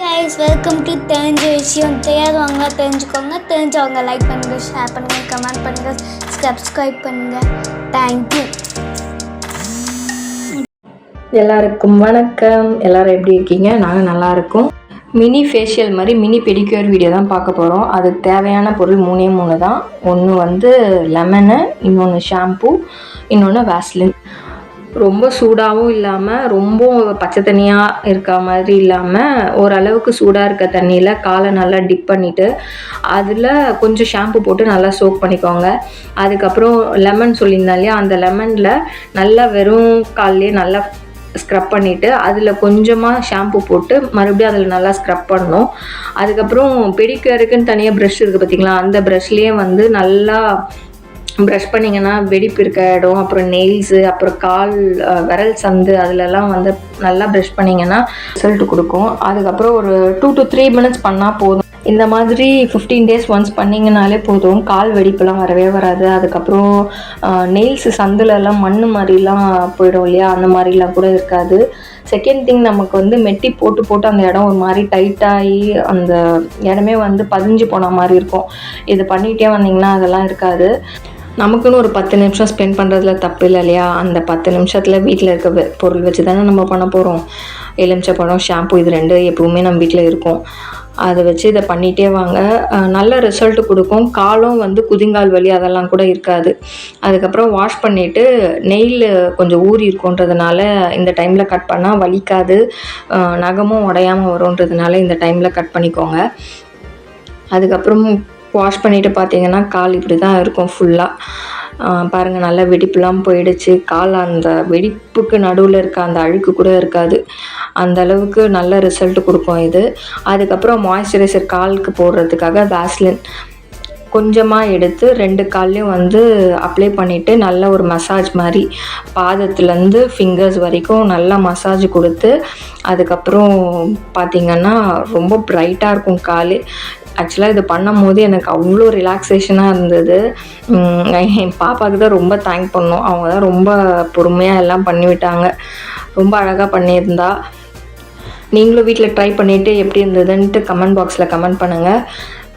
Guys welcome to தெரிஞ்ச விஷயம் தெரியாதவங்க தெரிஞ்சுக்கோங்க. தெரிஞ்சவங்க லைக் பண்ணுங்கள் ஷேர் பண்ணுங்கள் கமெண்ட் பண்ணுங்கள் சப்ஸ்கிரைப் பண்ணுங்கள் தேங்க்யூ எல்லாருக்கும் வணக்கம். எல்லோரும் எப்படி இருக்கீங்க? நாங்கள் நல்லா இருக்கோம். மினி ஃபேஷியல் மாதிரி மினி பெடிக்யூர் வீடியோ தான் பார்க்க போகிறோம் அதுக்கு தேவையான பொருள் மூணே மூணு தான். ஒன்று வந்து லெமனு இன்னொன்று ஷாம்பு இன்னொன்று வேஸ்லின் ரொம்ப சூடாகவும் இல்லாமல் ரொம்ப பச்சை தண்ணியாக இருக்க மாதிரி இல்லாமல் ஓரளவுக்கு சூடாக இருக்க தண்ணியில் காலை நல்லா டிப் பண்ணிவிட்டு அதில் கொஞ்சம் ஷாம்பு போட்டு நல்லா சோக் பண்ணிக்கோங்க. அதுக்கப்புறம் லெமன் சொல்லியிருந்தேன் இல்லையா அந்த லெமனில் நல்லா வெறும் கால்லேயே நல்லா ஸ்க்ரப் பண்ணிவிட்டு அதில் கொஞ்சமாக ஷாம்பு போட்டு மறுபடியும் அதில் நல்லா ஸ்க்ரப் பண்ணணும். அதுக்கப்புறம் பெடிக்கருக்குன்னு தனியாக ப்ரஷ் இருக்குது பார்த்தீங்களா அந்த ப்ரஷ்லேயே வந்து நல்லா ப்ரஷ் பண்ணிங்கன்னா வெடிப்பு இருக்க இடம் அப்புறம் நெயில்ஸு அப்புறம் கால் விரல் சந்து அதிலெல்லாம் வந்து நல்லா ப்ரஷ் பண்ணிங்கன்னா ரிசல்ட் கொடுக்கும். அதுக்கப்புறம் ஒரு டூ டு த்ரீ மினிட்ஸ் பண்ணால் போதும். இந்த மாதிரி ஃபிஃப்டீன் டேஸ் ஒன்ஸ் பண்ணிங்கனாலே போதும். கால் வெடிப்புலாம் வரவே வராது. அதுக்கப்புறம் நெயில்ஸ் சந்துலலாம் மண் மாதிரிலாம் போயிடும் இல்லையா? அந்த மாதிரிலாம் கூட இருக்காது. செகண்ட் திங் நமக்கு வந்து மெட்டி போட்டு போட்டு அந்த இடம் ஒரு மாதிரி டைட்டாகி அந்த இடமே வந்து பதிஞ்சு போன மாதிரி இருக்கும். இது பண்ணிகிட்டே வந்தீங்கன்னா அதெல்லாம் இருக்காது. நமக்குன்னு ஒரு பத்து நிமிஷம் ஸ்பெண்ட் பண்ணுறதுல தப்பு இல்லை இல்லையா? அந்த பத்து நிமிஷத்தில் வீட்டில் இருக்க பொருள் வச்சு தானே நம்ம பண்ண போகிறோம் எலுமிச்சப்பழம் ஷாம்பு இது ரெண்டு எப்பவுமே நம்ம வீட்டில் இருக்கும். அதை வச்சு இதை பண்ணிகிட்டே வாங்க. நல்ல ரிசல்ட் கொடுக்கும். காலும் வந்து குதிங்கால் வலி அதெல்லாம் கூட இருக்காது. அதுக்கப்புறம் வாஷ் பண்ணிவிட்டு நெயில் கொஞ்சம் ஊறி இருக்குன்றதுனால இந்த டைமில் கட் பண்ணால் வலிக்காது. நகமும் உடையாமல் வரும்ன்றதுனால இந்த டைமில் கட் பண்ணிக்கோங்க. அதுக்கப்புறம் வாஷ் பண்ணிவிட்டு பார்த்தீங்கன்னா கால் இப்படி தான் இருக்கும் ஃபுல்லாக பாருங்கள் நல்லா வெடிப்புலாம் போயிடுச்சு. கால் அந்த வெடிப்புக்கு நடுவில் இருக்க அந்த அழுக்கு கூட இருக்காது. அந்த அளவுக்கு நல்ல ரிசல்ட் கொடுக்கும் இது. அதுக்கப்புறம் மாய்ஸ்சரைசர் காலுக்கு போடுறதுக்காக வேஸ்லின் கொஞ்சமாக எடுத்து ரெண்டு கால்லையும் வந்து அப்ளை பண்ணிவிட்டு நல்ல ஒரு மசாஜ் மாதிரி பாதத்துலேருந்து ஃபிங்கர்ஸ் வரைக்கும் நல்லா மசாஜ் கொடுத்து அதுக்கப்புறம் பார்த்திங்கன்னா ரொம்ப ப்ரைட்டாக இருக்கும் கால். ஆக்சுவலாக இது பண்ணும் போது எனக்கு அவ்வளோ ரிலாக்ஸேஷனாக இருந்தது. என் பாப்பாவுக்கு தான் ரொம்ப தேங்க் பண்ணோம். அவங்க தான் ரொம்ப பொறுமையாக எல்லாம் பண்ணிவிட்டாங்க. ரொம்ப அழகாக பண்ணியிருந்தா. நீங்களும் வீட்டில் ட்ரை பண்ணிவிட்டு எப்படி இருந்ததுன்ட்டு கமெண்ட் பாக்ஸில் கமெண்ட் பண்ணுங்கள்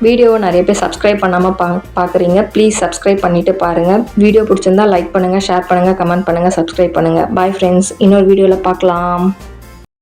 வீடியோவை நிறைய பேர் சப்ஸ்கிரைப் பண்ணாமல் பா பார்க்குறீங்க ப்ளீஸ் சப்ஸ்கிரைப் பண்ணிவிட்டு பாருங்கள் வீடியோ பிடிச்சிருந்தா லைக் பண்ணுங்கள் ஷேர் பண்ணுங்கள் கமெண்ட் பண்ணுங்கள் சப்ஸ்கிரைப் பண்ணுங்கள் பாய் ஃப்ரெண்ட்ஸ் இன்னொரு வீடியோவில் பார்க்கலாம்